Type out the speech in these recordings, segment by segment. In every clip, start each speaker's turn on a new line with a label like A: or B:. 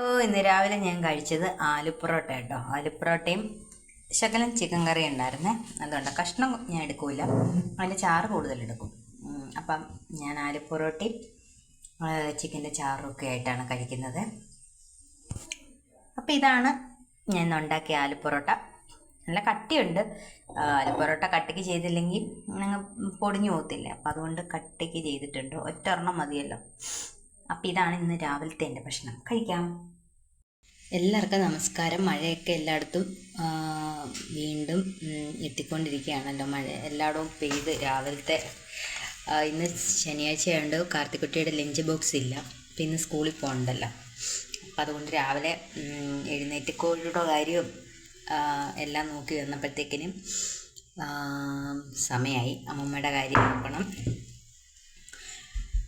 A: ഓ ഇന്ന് രാവിലെ ഞാൻ കഴിച്ചത് ആലുപൊറോട്ട കേട്ടോ. ആലുപ്പൊറോട്ടയും ശകലം ചിക്കൻ കറി ഉണ്ടായിരുന്നേ. അതുകൊണ്ട് കഷ്ണം ഞാൻ എടുക്കൂല. അതിന്റെ ചാറ് കൂടുതൽ എടുക്കും. അപ്പം ഞാൻ ആലുപൊറോട്ടയും ചിക്കന്റെ ചാറും ഒക്കെ ആയിട്ടാണ് കഴിക്കുന്നത്. അപ്പം ഇതാണ് ഞാൻ ഉണ്ടാക്കിയ ആലുപ്പൊറോട്ട നല്ല കട്ടിയുണ്ട്. ആലുപൊറോട്ട കട്ടിക്ക് ചെയ്തില്ലെങ്കിൽ ഞങ്ങൾ പൊടിഞ്ഞു പോകത്തില്ല. അപ്പം അതുകൊണ്ട് കട്ടിക്ക് ചെയ്തിട്ടുണ്ട്. ഒറ്റ ഒരെണ്ണം മതിയല്ലോ. അപ്പം ഇതാണ് ഇന്ന് രാവിലത്തെ എന്റെ ഭക്ഷണം. കഴിക്കാം. എല്ലാവർക്കും നമസ്കാരം. മഴയൊക്കെ എല്ലായിടത്തും വീണ്ടും എത്തിക്കൊണ്ടിരിക്കുകയാണല്ലോ. മഴ എല്ലായിടവും പെയ്ത് രാവിലത്തെ ഇന്ന് ശനിയാഴ്ച ആയതുകൊണ്ട് കാർത്തിക്കുട്ടിയുടെ ലഞ്ച് ബോക്സ് ഇല്ല. അപ്പം ഇന്ന് സ്കൂളിൽ പോകണ്ടല്ലോ. അപ്പം അതുകൊണ്ട് രാവിലെ എഴുന്നേറ്റ് കോഴിയുടെ കാര്യവും എല്ലാം നോക്കി വന്നപ്പോഴത്തേക്കിനും സമയമായി അമ്മമ്മയുടെ കാര്യം നോക്കണം.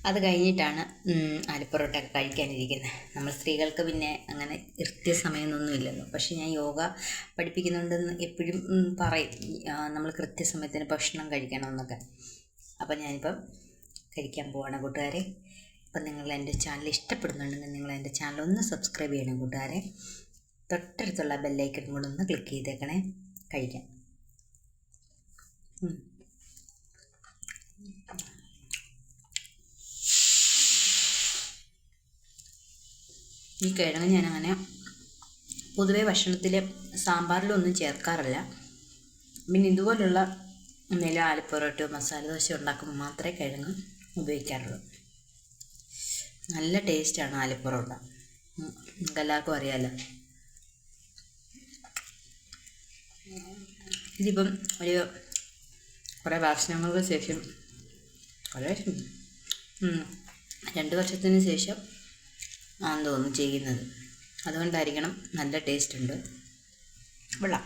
A: അത് കഴിഞ്ഞിട്ടാണ് ഉം, ആലുപ്പൊറോട്ട ഒക്കെ കഴിക്കാനിരിക്കുന്നത് നമ്മൾ സ്ത്രീകൾക്ക് പിന്നെ അങ്ങനെ കൃത്യസമയമൊന്നും ഇല്ലല്ലോ പക്ഷേ ഞാൻ യോഗ പഠിപ്പിക്കുന്നുണ്ടെന്ന് എപ്പോഴും പറയും. നമ്മൾ കൃത്യസമയത്തിന് ഭക്ഷണം കഴിക്കണമെന്നൊക്കെ. അപ്പം ഞാനിപ്പം കഴിക്കാൻ പോവാണ് കൂട്ടുകാരെ. അപ്പം നിങ്ങൾ എന്റെ ചാനൽ ഇഷ്ടപ്പെടുന്നുണ്ടെങ്കിൽ നിങ്ങൾ എന്റെ ചാനൽ ഒന്ന് സബ്സ്ക്രൈബ് ചെയ്യണം കൂട്ടുകാരെ. തൊട്ടടുത്തുള്ള ബെല്ലൈക്കൺ കൂടെ ഒന്ന് ക്ലിക്ക് ചെയ്തേക്കണേ. കഴിക്കാം. ഈ കിഴങ്ങ് ഞാൻ അങ്ങനെ പൊതുവെ ഭക്ഷണത്തിൽ സാമ്പാറിലൊന്നും ചേർക്കാറില്ല. പിന്നെ ഇതുപോലുള്ള എന്തെങ്കിലും ആലപ്പൊറോട്ടോ മസാല ദോശ ഉണ്ടാക്കുമ്പോൾ മാത്രമേ കിഴങ്ങ് ഉപയോഗിക്കാറുള്ളൂ. നല്ല ടേസ്റ്റാണ് ആലപ്പൊറോട്ട. നമുക്ക് എല്ലാവർക്കും അറിയാമല്ലോ ഇതിപ്പം ഒരു കുറേ വർഷങ്ങൾക്ക് ശേഷം കുറേ രണ്ട് വർഷത്തിന് ശേഷം ആണെന്ന് തോന്നുന്നു ചെയ്യുന്നത്. അതുകൊണ്ടായിരിക്കണം നല്ല ടേസ്റ്റ് ഉണ്ട്. കൊള്ളാം.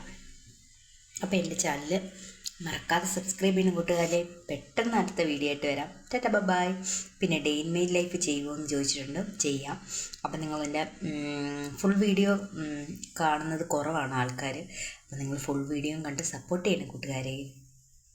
A: അപ്പോൾ എന്റെ ചാനൽ മറക്കാതെ സബ്സ്ക്രൈബ് ചെയ്യുന്ന കൂട്ടുകാരെ പെട്ടെന്ന് അടുത്ത വീഡിയോ ആയിട്ട് വരാം. ടാറ്റ ബൈ പിന്നെ ഡെയിൻ മെയിൻ ലൈഫ് ചെയ്യുമോ എന്ന് ചോദിച്ചിട്ടുണ്ട്. ചെയ്യാം. അപ്പം നിങ്ങൾ എന്റെ ഫുൾ വീഡിയോ കാണുന്നത് കുറവാണ് ആൾക്കാർ അപ്പം നിങ്ങൾ ഫുൾ വീഡിയോയും കണ്ട് സപ്പോർട്ട് ചെയ്യണം കൂട്ടുകാരെ.